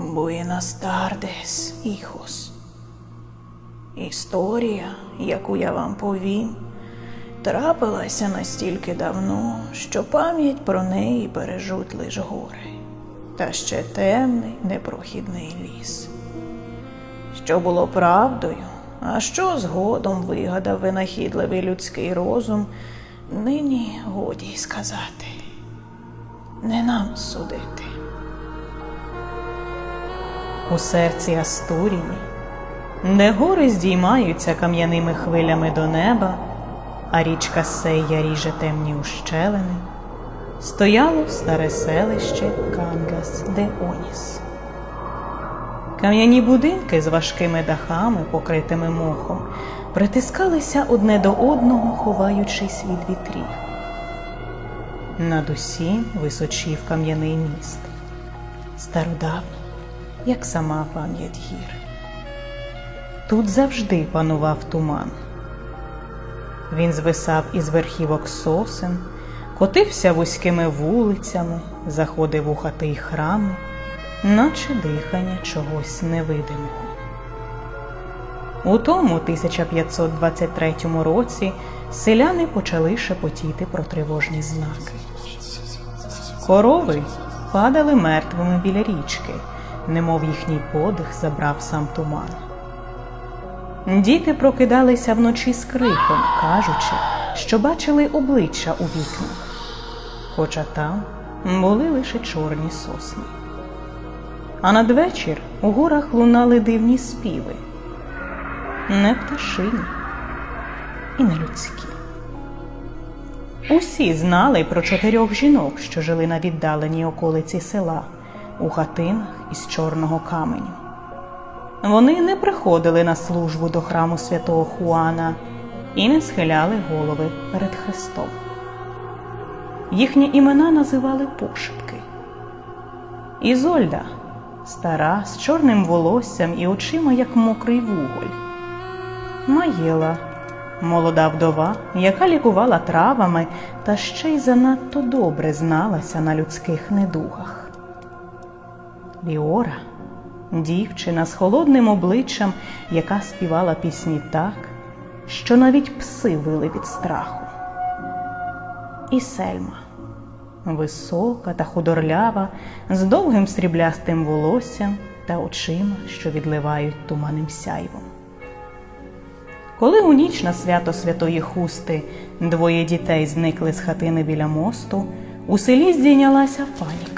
Буенас тардес, іхос. Історія, яку я вам повім, трапилася настільки давно, що пам'ять про неї бережуть лиш гори, та ще темний непрохідний ліс. Що було правдою, а що згодом вигадав винахідливий людський розум, нині годі сказати. Не нам судити. У серці Астурії, де гори здіймаються кам'яними хвилями до неба, а річка Сейя ріже темні ущелини, стояло старе селище Кангас де Оніс. Кам'яні будинки з важкими дахами, покритими мохом, притискалися одне до одного, ховаючись від вітрів. Над усім височів кам'яний міст, стародавній, як сама пам'ять гір. Тут завжди панував туман. Він звисав із верхівок сосен, котився вузькими вулицями, заходив у хати й храми, наче дихання чогось невидимого. У тому 1523 році селяни почали шепотіти про тривожні знаки. Корови падали мертвими біля річки, немов їхній подих забрав сам туман. Діти прокидалися вночі з криком, кажучи, що бачили обличчя у вікнах, хоча там були лише чорні сосни. А надвечір у горах лунали дивні співи, не пташині і не людські. Усі знали про чотирьох жінок, що жили на віддаленій околиці села, у хатинах із чорного каменю. Вони не приходили на службу до храму святого Хуана і не схиляли голови перед Христом. Їхні імена називали пошепки. Ізольда, стара, з чорним волоссям і очима, як мокрий вуголь. Маєла, молода вдова, яка лікувала травами та ще й занадто добре зналася на людських недугах. Ліора, дівчина з холодним обличчям, яка співала пісні так, що навіть пси вили від страху. І Сельма, висока та худорлява, з довгим сріблястим волоссям та очима, що відливають туманним сяйвом. Коли у ніч на свято Святої Хусти двоє дітей зникли з хатини біля мосту, у селі здійнялася паніка.